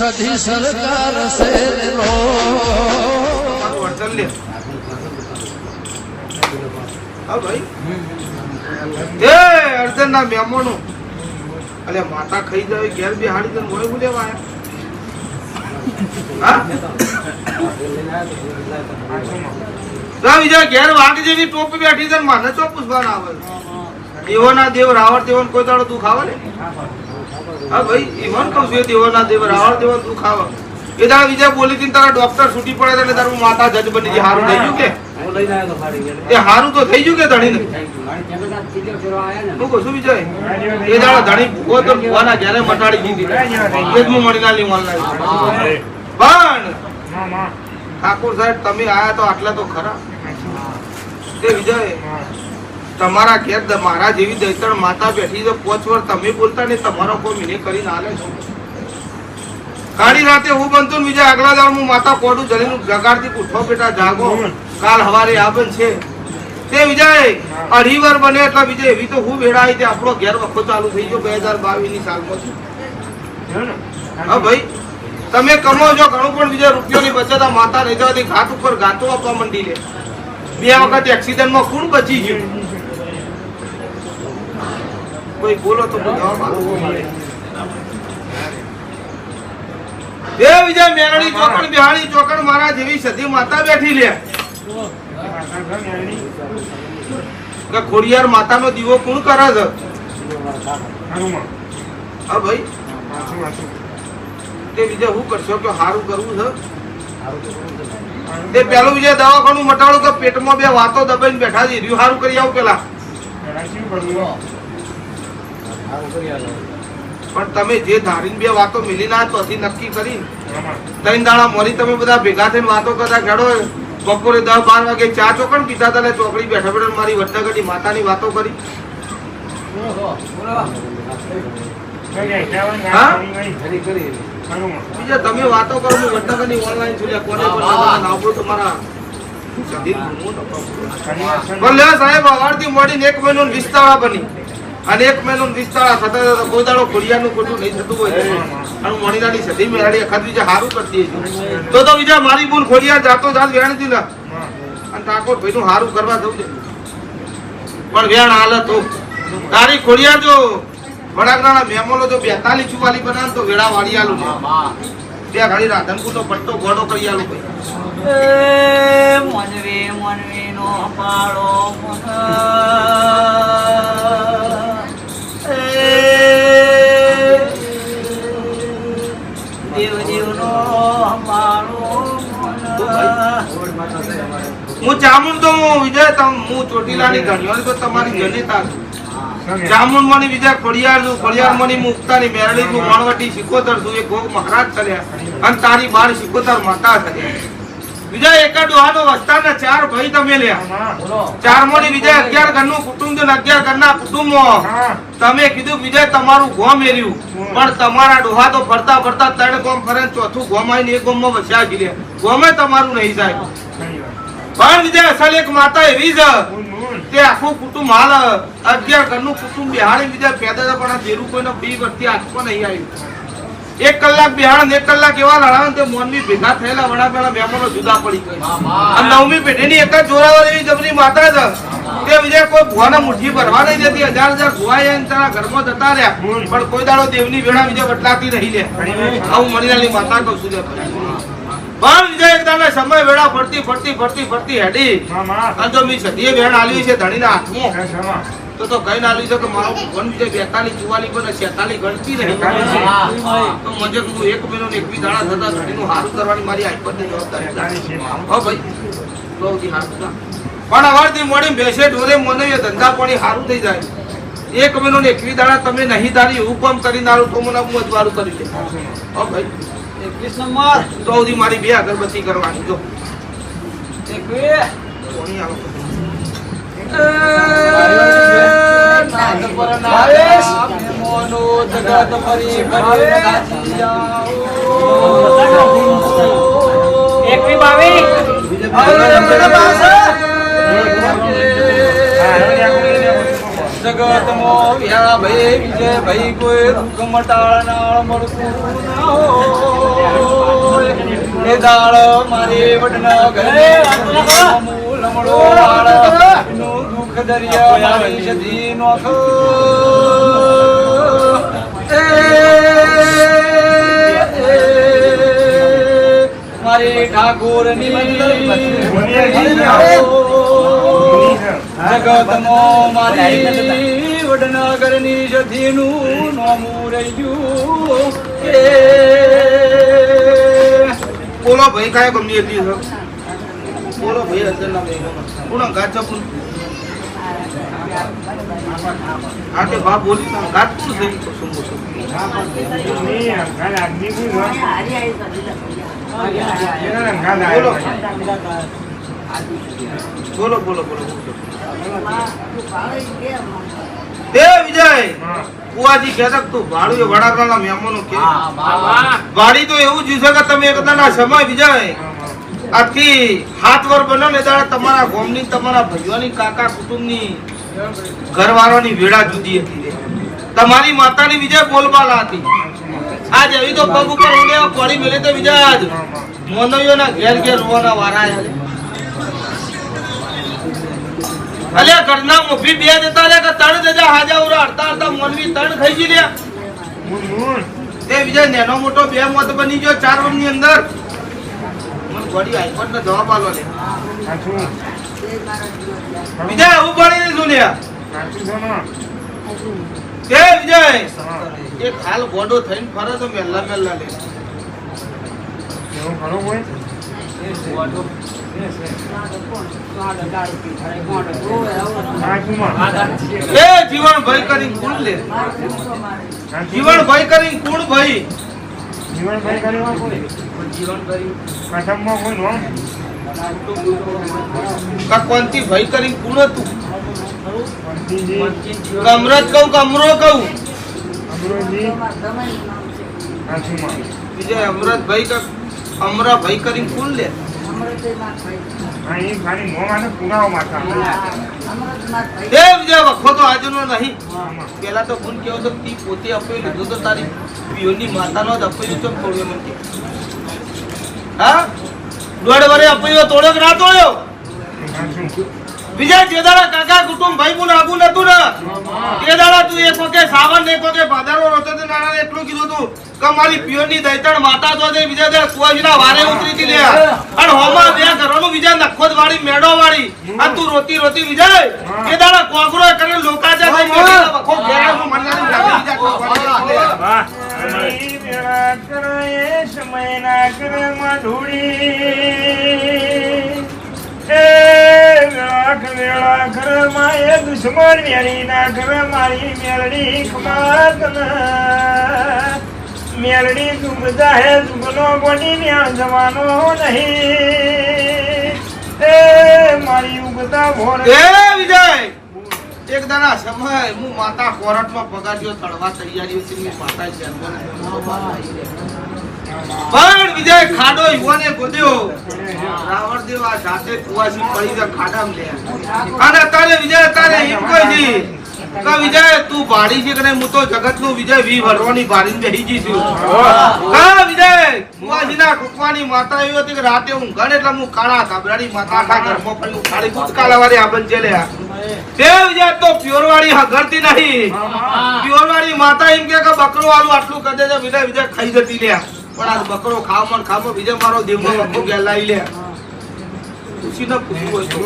સધી સરકાર એ અડચણ ના મહેમાનો અલે માતા ખાઈ જાય ઘેર બે હાડી તને મોય તો વિજય ઘેર વાઘ જેવી ટોપી બેઠી છે ને મને ચો પૂછવાના આવે દેવોના દેવ રાવણ દેવો કોઈ દાડો દુઃખ આવે ને હા ભાઈ કહું છું? એ દેવોના દેવ રાવણ દેવન દુઃખ આવે એ દાડા વિજય બોલી હતી તારા ડોક્ટર છૂટી પડે એટલે તારું માતા જજ બની ગઈ. હારું થઈ ગયું કે? એ હારું તો થઈ ગયું કે ધણી હું કહું વિજય એ દાડા ધણી ભૂખો તો ભૂવાના ઘેરે મટાડી દીધી. એ જ હું મળી ના લીધું પણ ઠાકોર સાહેબ તમે આયા તો આટલા તો ખરા. તે વિજય તમારા ઘેર મારા જેવી દૈતણ માતા બેઠી છે પોચ વાર તમે બોલતા ને તમારો કોઈ મિને કરી ના છો કાળી રાતે હું બનતો બીજા આગલા દાળ હું માતા કોડું જલીનું જગાડતી ઉઠો બેટા જાગો. કાલ હવારે આવન છે. તે વિજય અઢી વાર બને એટલે વિજય એવી તો હું વેળાઈ તે આપણો ઘેર વખો ચાલુ થઈ ગયો બે હજાર બાવીસની સાલમાં હા ભાઈ તમે કમો છો ઘણું પણ બીજા રૂપિયોની બચત આ માતા નહીં જવાથી ઘાટ ઉપર ગાતો આપવા માંડી લે. બે વખત એક્સિડન્ટમાં કોણ બચી ગયું. કોઈ બોલો તો. એ વિજય મેરણી ચોકડ બિહારી ચોકડ મારા જેવી સધી માતા બેઠી લે. કે ખોડિયાર માતાનો દીવો કોણ કરે છે? હા ભાઈ. તે વિજય હું કરશો કે સારું કરવું છે? તે પેલું વિજય દવાખાનું મટાડું કે પેટમાં બે વાતો દબાઈને બેઠા છે? રહ્યું સારું કરી આવું પેલા. પણ તમે જે ધારીને બે વાતો મિલી ના હતી નક્કી કરી ત્રણ દાડા મળી તમે બધા ભેગા થઈને વાતો કરતા ખેડો બપોરે દસ બાર વાગે ચા ચોકડ પીતા તને ચોકડી બેઠા બેઠા મારી વડનગરની માતાની વાતો કરી. તમે વાતો કરો, હું વડનગરની ઓનલાઈન છું કોને નગરના તમારા. સાહેબ અવારથી મળીને એક મહિનો વીસ બની. અને એક મહિનો ને વીસ દાડા થતા કોઈ દાડો ખોડિયાનું ખોટું નહીં થતું હોય અને હું મણીલાની સધી મેળાડી અખાદ બીજા સારું કરતી હતી. તો તો બીજા મારી ભૂલ ખોડિયા જાતો જાત વેણતી ના અને ઠાકોર ભાઈનું સારું કરવા જવું છે. પણ વેણ હાલ તો તારી ખોડિયા જો વડાગરાના મેમોલો જો બેતાલી ચુવાલી બનાવે તો વેળા વાળી આલું છે. ત્યાં ઘડી રાધનપુર નો પટ્ટો ગોડો કરી આલું ભાઈ. એ મનવે નો પાડો મન. હું ચોટીલાની ગણ્યો તો તમારી જનેતા છું. ચામુંડ મની વિજય ખોડિયાર છું ખોડિયાર મની મુક્તાની મેરડી છું મણવટી સિકોતર છું એ ગોગ મહારાજ થયા. અને તારી બાર સિકોતર માતા થયા. વિજય એક ડોહાનો વસ્તારના ચાર ભાઈ તમે લ્યા. ચાર મોની વિજય અગિયાર ઘરનું કુટુંબ અગિયાર ઘરના કુટુંબ. તમે કીધું વિજય તમારું ગોમ એર્યું પણ તમારા ડોહા તો ફરતા ફરતા ત્રણ ગોમ ફરે ચોથું ગોમ આવીને એક ગોમમાં વસ્યા ગઈ ગોમે તમારું નહીં સાહેબ. પણ વિજય અસલ એક માતા એવી છે તે આખું કુટુંબ હાલ અગિયાર ઘરનું કુટુંબ બિહાડી વિજય પેદા હતા પણ આ દેરું કોઈને બી વખતે હાથમાં નહીં આવ્યું એક કલાક બિહાડ એક કલાક એવા લડાવે તે મોનવી ભેગા થયેલા વડા પેલા મહેમાનો જુદા પડી ગયા. અને નવમી પેઢીની એક જ જોરાવર એવી જબરી માતા છે. તે વિજય કોઈ ભુવાના મુઠ્ઠી ભરવા નહીં દેતી. હજાર હજાર ભુવા એને તારા ઘરમાં જતા રહ્યા. પણ કોઈ દાડો દેવની વેળા વિજય બદલાતી નહીં લે. આવું મણીલાલની માતા કહું છું પણ વિજય એક સમય વેળા ફરતી ફરતી ફરતી ફરતી હેડી. અને જો મી સદીએ વેણ આલી છે ધણીના હાથમાં તો તો કઈ ના લીધો કે મારો ભગવાન વિજય બેતાલી ચુવાલી પર છેતાલી ગણતી રહી. તો મજે તું એક મહિનો ને એકવી દાણા થતા હારું કરવાની મારી આઈપતની જવાબદારી હો ભાઈ. બહુથી હારું પણ અવારથી મોડી બેસે ઢોરે મને ધંધા પાણી હારું થઈ જાય. એક મહિનો ને એકવી દાણા તમે નહીં ધારી હું કામ કરી નારું તો મને હું અજવાળું કરી દે. હો ભાઈ. એકવીસ નંબર તો સુધી મારી બે અગરબત્તી કરવાની જો. એકવી બાવીસ. જગતમો વ્યા ભાઈ વિજય ભાઈ કોઈ દુઃખ મટાળનાળ મળતું ના એ દાળ મારે વડના ઘરે લમડો નું દુઃખ દરિયા મારી સધી નોખ મારી ઠાકોરની જગતમો મારી વડનગરની જથીનું નોમું રહી ગયું. એ. બોલો ભાઈ કાય ગમી હતી બોલો ભાઈ અંદરના પૂર્ણ ગાચો પૂર્ણ આ બા બોલી ના ગાત શું થઈ કસુમ કસુમ બોલો બોલો બોલો બોલો તે વિજય! કુવાજી કહેતા તું ભાડું એ વડાપ્રધાનના મહેમાનો કે? વાડી તો એવું જ છે કે તમે સમય વિજય. આથી હાથ વર બનો ને દાડા તમારા ગોમની તમારા ભાઈઓની કાકા કુટુંબની ઘરવાળાની વેળા જુદી હતી. તમારી માતાની વિજય બોલબાલા હતી. આજ એવી તો પગ ઉપર ઉડ્યા પડી મેલે તો વિજય આજ. મોનવીઓના ઘેર ઘેર રોવાના વારા અલ્યા ઘરના મોભી બે જતા લે કે તણ દેજા હાજા ઉરા હડતા હડતા મોનવી તણ ખાઈ ગઈ લે તે વિજય નેનો મોટો બે મોત બની ગયો ચાર વર્ષની અંદર. મને ગોડી હાઈકોર્ટ ને જવાબ આલો લે. વિજય હું પડી શું લ્યા તે વિજય એક હાલ ગોડો થઈને ફરે તો મેલ્લા મેલ્લા લે. એ જીવન ભાઈ કરી કુણ લે. જીવન ભાઈ. કરી કુણ ભય જીવન કરી કા કોનથી ભય કરી કુણ હતું. કમરત કહું કમરો કહું. વિજય અમરત ભાઈ કા અમરા ભાઈ કરી કુણ લે. એ વિજય વખો તો આજનો નહીં. પેલા તો ગુણ કેવો તો તી પોતે અપાઈ લીધો તો તારી પિયોની માતાનો જ અપાઈ તો તોડ્યો મને કે. હા? દોઢ વરે અપાયો તોડ્યો કે ના તોડ્યો? વિજય જે દાડા કાકા કુટુંબ ભાઈ મું આગુ નતું ને. તે દાડા તું એક વખતે સાવન એક વખતે ભાદરવો રોતો તે નાણા એટલું કીધું તું કે મારી પિયોની દૈતણ માતા તો છે બીજા દે કુવાજીના વારે ઉતરી હતી લે અને હોમાં બે ઘરોનું બીજા નખોદ વાળી મેડો વાળી અને તું રોતી રોતી વિજય તે દાડા કોગરો કરે લોકા જા થઈ ગયો. વખો ઘેરાનું મનલાનું જાગે બીજા કોઈ વાળી એ દુશ્મન મેળી મારી મેળડી ખમાતન. મેળડી દુબદા હે દુબનો ગોડી ન્યા જવાનો નહીં. એ મારી ઉગતા ભોર એ વિજય! એક સમય હું માતા કોરટમાં પગાડ્યો તળવા તૈયારી માતા છે પણ વિજય ખાડો યુવાને ગોદ્યો. રાવણદેવ આ જાતે કુવાસી પડી ગયા ખાડામાં લે અને તારે, વિજય તારે એમ કહી કે વિજય, તું ભાડી છે કે હું તો જગતનું વિજય વી ભરવાની ભાડીને બેહી ગઈ છું. હા, વિજય કુવાસીના કુકવાની માતા એવી હતી કે રાતે હું ગણ એટલે હું કાળા કાબરાડી માતા આખા ઘરમાં પડ્યું ખાલી કૂદકા લાવવાની આ બંધ છે. તે વિજય, તો પ્યોરવાળી હગરતી નહીં. પ્યોરવાળી માતા એમ કે કે બકરો વાળું આટલું કરી દે વિજય વિજય ખાઈ જતી લ્યા. પણ આ બકરો ખાવ મન ખાવ વિજય મારો દેવનો વખો ગયા લાવી લે. હોય તો.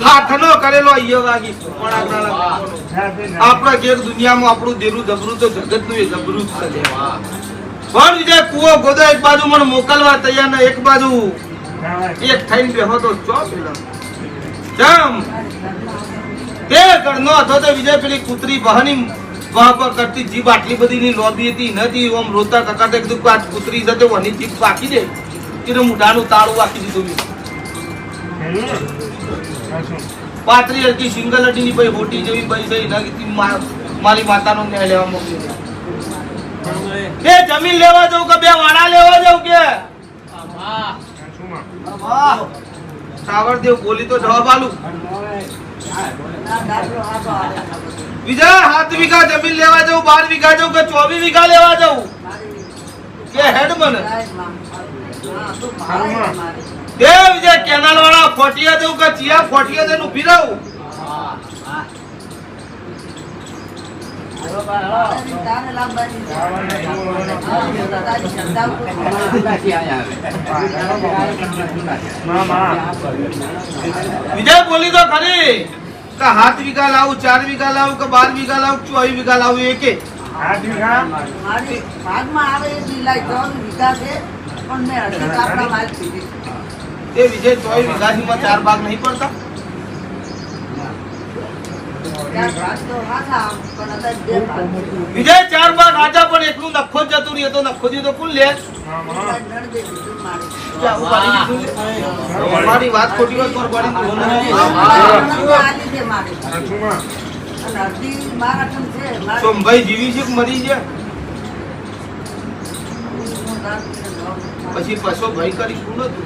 હાથનો કરેલો અહીંયા વાગી પણ આગળના લોકોનો. આપણા કે દુનિયામાં આપણું દેરું જબરું તો જગતનું એ જબરું જ છે. પણ વિજય કુવો ગોદો એક બાજુ મને મોકલવા તૈયાર ને એક બાજુ એક થઈને બેહો તો ચો જમ. તે ઘરનો હતો તો વિજય પેલી કૂતરી બહાની વાહ કરતી જીભ આટલી બધી ની લોબી હતી નથી ઓમ રોતા કકાતે કીધું કે આ કૂતરી જતો વની જીભ બાકી દે. એનું મુઢાનું તાળું વાકી દીધું મેં. પાતરી હરકી સિંગલ અડીની ભાઈ હોટી જેવી ભાઈ થઈ ના કીધી મારી માતાનો ન્યાય લેવા મોકલી જમીન લેવા જવું કે બે વાડા લેવા જવું કે? સાવરદેવ બોલી તો જવાબ આલું. વિજય સાત વીઘા જમીન લેવા જવું બાર વીઘા જવું કે ચોવીસ વીઘા લેવા જવું કે હેડ મને? એ વિજય કેનાલ વાળા ફોટિયા જવું કે ચિયા ફોટિયા જઈને ઊભી રહું? વિજય બોલી તો ખરી. કે સાત વીઘા લાવું ચાર વીઘા લાવું કે બાર વીઘા લાવું ચોવીસ વીઘા લાવું એક હાથ વીઘા ભાગમાં આવે એ લીલા ત્રણ વીઘા છે પણ મેં અડધી કાપડા માલ પીધી એ વિજય ચોવીસ વીઘાથી ચાર ભાગ નહીં પડતા ત્યાં ભાગ તો હાથા પણ અત્યારે બે ભાગ વિજય ચાર ભાગ આજા પણ એટલું નખો જતું નહીં તો નખો તો કોણ લે મારે વાત ખોટી વાત મારે સોમભાઈ જીવી છે મરી છે? પછી પશો ભાઈ કરી શું હતું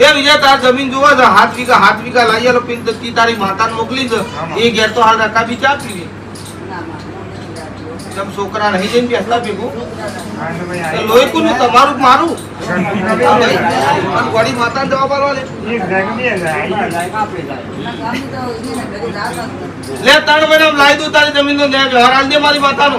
તે વિજય તાર જમીન જોવા છે હાથ વીઘા હાથ વીઘા લાવી આલો પિન તો તી તારી માતાને મોકલી છે એ ઘેર તો હાલ રકા બી ચા પીવી જેમ છોકરા નહીં જઈને બેસલા ભેગું. લોહી કોનું તમારું મારું? હા માતા જવા આલવા લે. લે ત્રણ મહિના લાવી દઉં તારી જમીન નો ન્યાય વ્યવહાર આલ દે મારી માતાનો.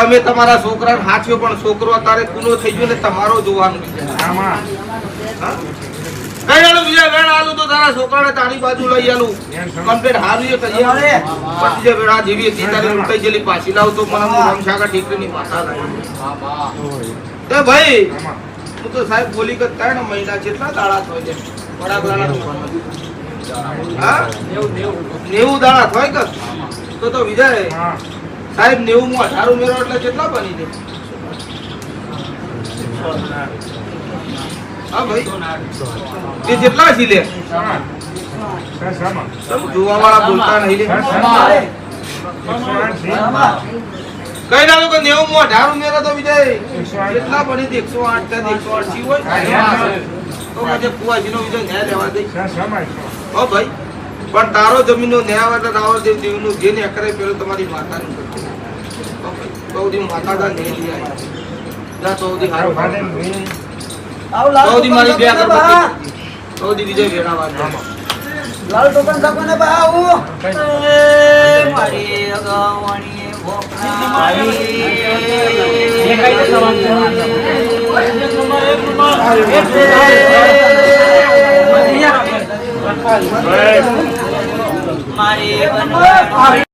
તમે તમારા છોકરાને હાચ્યો પણ છોકરો અત્યારે કુનો થઈ ગયો ને તમારો જોવાનું હા? બીજા વેણ આલું તો તારા છોકરાને તારી બાજુ લઈ આલું. કમ્પ્લીટ હારું કરી આલું. પણ બીજા વેળા જેવી હતી તારી ઉલટાઈ ગયેલી પાછી લાવ તો મને હું ઠીકરીની માતા લાવી. ભાઈ હું તો સાહેબ બોલી કે ત્રણ મહિના જેટલા દાડા થાય છે. વડાગલાના હા? નેવું દાડા થાય કે? તો તો વિજય સાહેબ નેવું માં અઢાર ઉમેરો એટલે કેટલા બની જેટલા છે વાળા છે કઈ ના લોકો નેવું માં અઢાર ઉમેરો તો વિજય, કેટલા બની હતી એકસો આઠ એકસો આઠ હોય તો પછી કુવાજી નો વિજય ન્યાય દે. ભાઈ. પણ તારો જમીનનો ન્યાય એટલે રાવણ દેવનું જે ને કરે પેલું તમારી માતાનું કરજો. હો ભાઈ. તો સુધી માતા દા નહીં લઈ આવી. જા તો સુધી હારું સુધી મારી બે અગરબત્તી. તો સુધી વિજય વેરાવા લાલ ટોકન સાકો ને બા આવું. મારી અગાવણી ભાઈ મારી